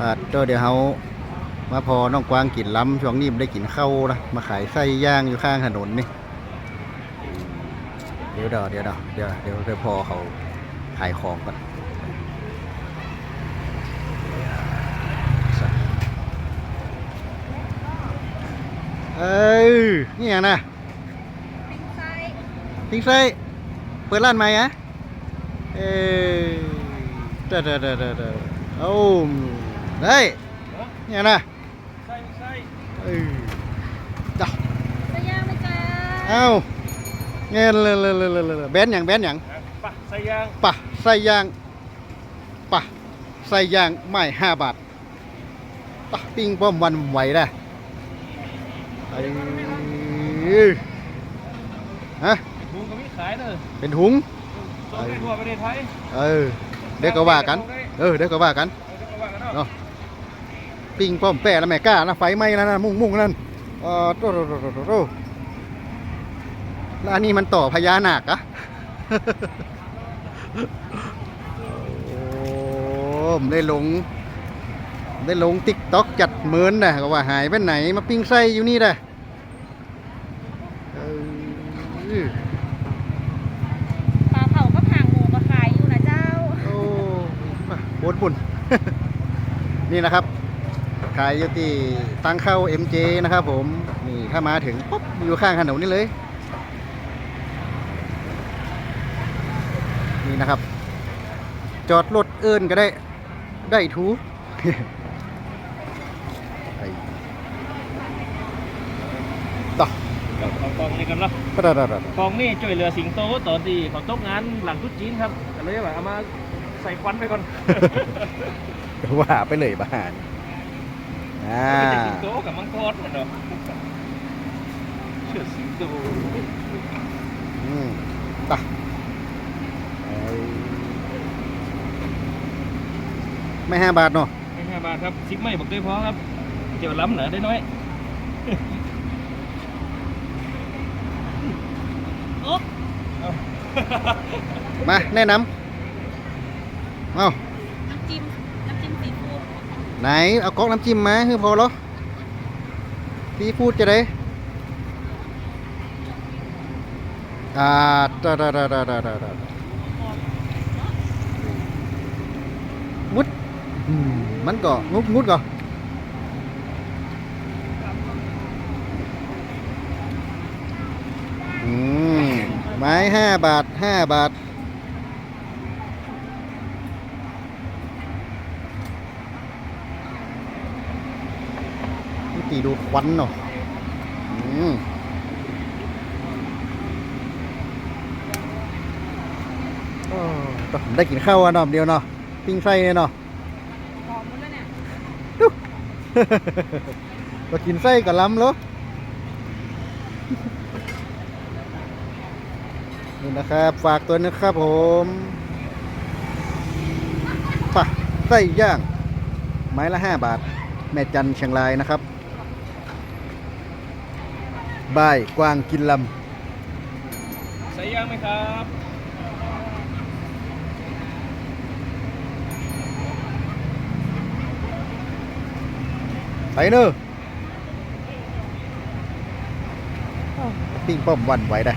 อ่าเจ้าเดี๋ยวเฮามาพอน้องกวางกินล้ำช่วงนี้มันได้กินข้าวนะมาขายไส้ย่างอยู่ข้างถนนนี่เดี๋ยวเดี๋ยวเดี๋ยวเดี๋ยวเดี๋ยวเดี๋ยวพอเขาขายของก่อนเอ้ยนี่อย่างน่ะปิ้งไส้พิงไส้เปิดร้านใหม่อะเอ้ยเด้อเด้อเด้อเด้อเดอโอ้ ได้เนี่ยนะใช่ใช่เอ้ยจ้ะไส้ย่างไหมจ๊ะเอ้าเงี้ยเลยเลยเลยเลยเลยแบนอย่างแบนอย่างปะใส่ยางป่ะใส่ยางป่ะใส่ยางไม่ห้าบาทป่ะปิ้งป้อมวันไหวได้ไอ้ฮะถุงก็มีขายเนอะเป็นถุงส่งไปทั่วประเทศไทยเออเดี๋ยวก็ว่ากัน เออเดี๋ยวก็ว่ากันเอาเดี๋ยวก็ว่ากันเนาะเนาะ ปิ้งป้อมแปะแล้วแม่กล้านะไฟไหม้แล้วนะมุ่งมุ่งนั่นเออโตโตโตโตโตโตแล้วอันนี้มันต่อพญานาคอะโอ้ผมได้ลง ได้ลงติ๊กต็อกจัดเหมือนนะก็ว่าหายไปไหนมาปิ้งไส้อยู่นี่ได้เออปลาเผาก็ผางหมูมาขายอยู่นะเจ้า โอ้มาโคตรบุญนี่นะครับ ขายอยู่ที่ตั้งเข้า MJ นะครับผมนี่ถ้ามาถึงปุ๊บอยู่ข้างถนนนี่เลย นี่นะครับ จอดรถเอินก็ได้ได้ทูไอ้ต่อเอาเอากองนี้กันเนาะปะดาดาดากองนี่ช่วยเหลือสิงโตตอนที่เขาตกงานหลังทุดจีนครับก็เลยว่าเอามาใส่ควันไปก่อนว่าไปเลยบ้าน อ่าไม่ใช่สิงโตกับมังกรมันเนาะเชื่อสิงโตอืมไปไอ้ไม่ห้าบาทเนาะไม่ห้าบาทครับซิปไม่บอกด้วยพอครับเจียวล้ำเหรอได้น้อยโอ๊ะเอามาแนะนำเอาน้ำจิ้มน้ำจิ้มซีฟู้ด ไหน เอาก๊อกน้ำจิ้มมาคือพอแล้วซีฟู้ดจะได้อ่าดาดาดาดาดาดาดามุดมมันก็งุดงุดก็อืมไม้ห้าบาทห้าบาท นี่ ตีดูควันเนาะอืมโอ้ต้องได้กินข้าวอันดอกเดียวเนาะปิ้งไส้เนี่ยเนาะหอมหมดแล้วเนี่ยก็กินไส้กับล้ำแล้วนี่นะครับ ฝากตัวนะครับผมป่ะไส้ย่าง ไม้ละห้าบาท แม่จันเชียงรายนะครับ บายกวางกินลใส่ยางไหมครับำไปเนอะปิ้งป้อมวันไหวได้